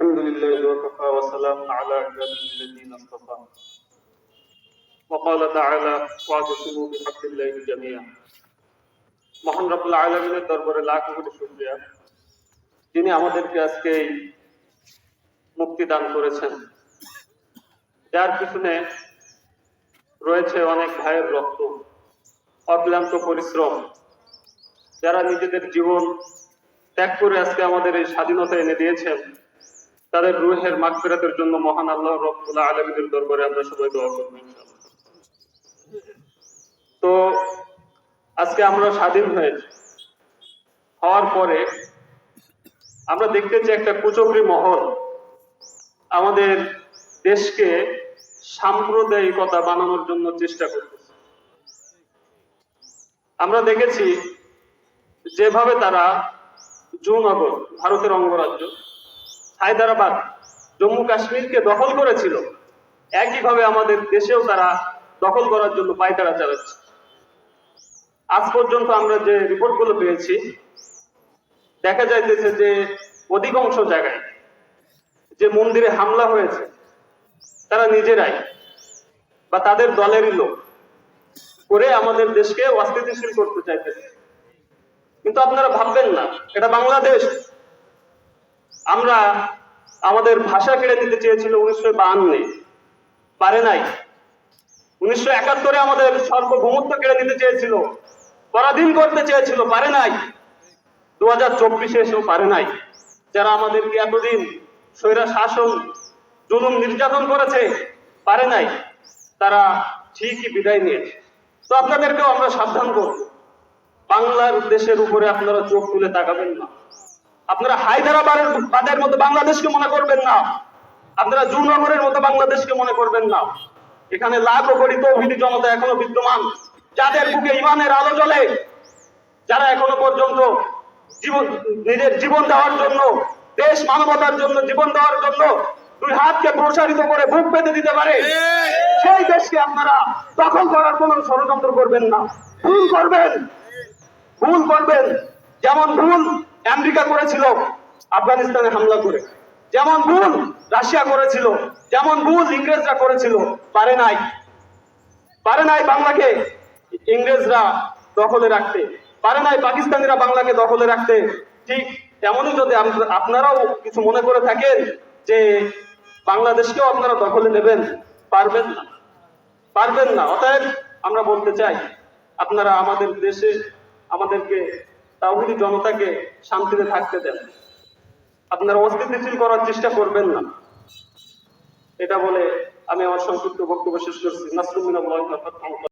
الحمد لله وكفى وسلام على عباده الذين اصطفى وقال تعالى واعتصموا بحبل الله جميعا মহান রব্বুল আলমিনের দরবারে লাখ কোটি শুক্রিয়া যিনি আমাদেরকে আজকে এই মুক্তি দান করেছেন যার পিছনে রয়েছে অনেক ভাইয়ের রক্ত অক্লান্ত পরিশ্রম যারা নিজেদের জীবন ত্যাগ করে আজকে আমাদের এই স্বাধীনতা এনে দিয়েছেন তাদের রুহের মাগফিরাতের জন্য মহান আল্লাহ রব্বুল আলমীদের দরবারে আমরা সবাই দোয়া করব তো আজকে আমরা স্বাধীন হয়েছি। হওয়ার পরে আমরা দেখতেছি একটা কুচক্রী মহল। আমাদের দেশকে সাম্প্রদায়িকতা বানানোর জন্য চেষ্টা করতেছে। আমরা দেখেছি যেভাবে তারা জুনগর ভারতের অঙ্গরাজ্য হায়দ্রাবাদ, জম্মু কাশ্মীরকে দখল করেছিল। একইভাবে আমাদের দেশেও তারা দখল করার জন্য পায়তারা চালাচ্ছে। আজ পর্যন্ত আমরা যে রিপোর্টগুলো পেয়েছি, দেখা যাইতেছে যে অধিকাংশ জায়গায় যে মন্দিরে হামলা হয়েছে, তারা নিজেরাই বা তাদের দলেরই লোক করে আমাদের দেশকে অস্থিতিশীল করতে চাইতেছে। কিন্তু আপনারা ভাববেন না, এটা বাংলাদেশ। আমরা আমাদের ভাষা কেড়ে নিতে চেয়েছিল উনিশশো বাহান্নে। পারে নাই। উনিশশো একাত্তরে আমাদের সার্বভৌমত্ব কেড়ে দিতে চেয়েছিল। পরাধীন করতে চেয়েছিল, পারে নাই। দু হাজার চব্বিশে এসেও পারে নাই। যারা আমাদেরকে এতদিন স্বৈরা শাসন, জুলুম নির্যাতন করেছে, পারে নাই। তারা ঠিকই বিদায় নিয়েছে। তো আপনাদেরকেও আমরা সাবধান করব। বাংলার দেশের উপরে আপনারা চোখ তুলে তাকাবেন না। আপনারা হায়দ্রাবাদের বাদের মতো বাংলাদেশকে মনে করবেন না। আপনারা জুনগরের মতো বাংলাদেশকে মনে করবেন না। এখানে লাখো কোটি তৌহিদি জনতা এখনও বিদ্যমান। যাদের বুকে ইমানের আলো জ্বলে, যারা এখনও পর্যন্ত জীবন, নিজের জীবন দেওয়ার জন্য, দেশ মানবতার জন্য, জীবন দেওয়ার জন্য দুই হাতকে প্রসারিত করে বুক পেতে দিতে পারে, সেই দেশকে আপনারা দখল করার কোন ষড়যন্ত্র করবেন না। ভুল করবেন ভুল করবেন। যেমন ভুল আমেরিকা করেছিল, আফগানিস্তানে হামলা করে। যেমন ভুল রাশিয়া করেছিল, যেমন ভুল ইংরেজরা করেছিল, পারে নাই। পারে নাই বাংলাকে ইংরেজরা দখলে রাখতে। পারে নাই পাকিস্তানিরা বাংলাকে দখলে রাখতে। ঠিক তেমনই যদি আপনারাও কিছু মনে করে থাকেন যে বাংলাদেশকেও আপনারা দখলে নেবেন, পারবেন না। পারবেন না। অতএব আমরা বলতে চাই, আপনারা আমাদের দেশে আমাদেরকে তাওহিদি জনতাকে শান্তিতে থাকতে দেন। আপনারা অস্তিত্বশীল করার চেষ্টা করবেন না। এটা বলে আমি আমার সংক্ষিপ্ত বক্তব্য শেষ করছি। নাসরুদ্দিন